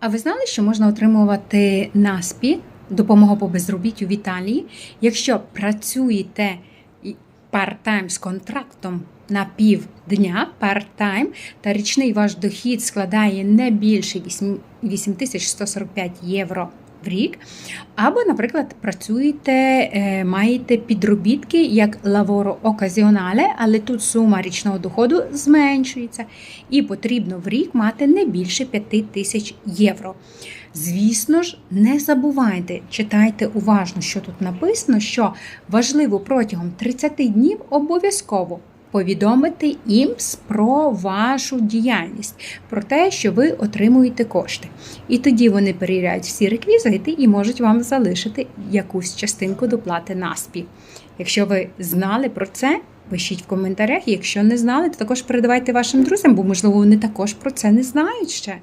А ви знали, що можна отримувати наспі допомогу по безробіттю в Італії, якщо працюєте part-time з контрактом на півдня парт-тайм, та річний ваш дохід складає не більше 8 8145 євро в рік, або, наприклад, працюєте, е, маєте підробітки як lavoro occasionale, але тут сума річного доходу зменшується, і потрібно в рік мати не більше 5 тисяч євро. Звісно ж, не забувайте, читайте уважно, що тут написано, що важливо протягом 30 днів обов'язково повідомити їм про вашу діяльність, про те, що ви отримуєте кошти. І тоді вони перевіряють всі реквізити і можуть вам залишити якусь частинку доплати наспі. Якщо ви знали про це, пишіть в коментарях. Якщо не знали, то також передавайте вашим друзям, бо можливо вони також про це не знають ще.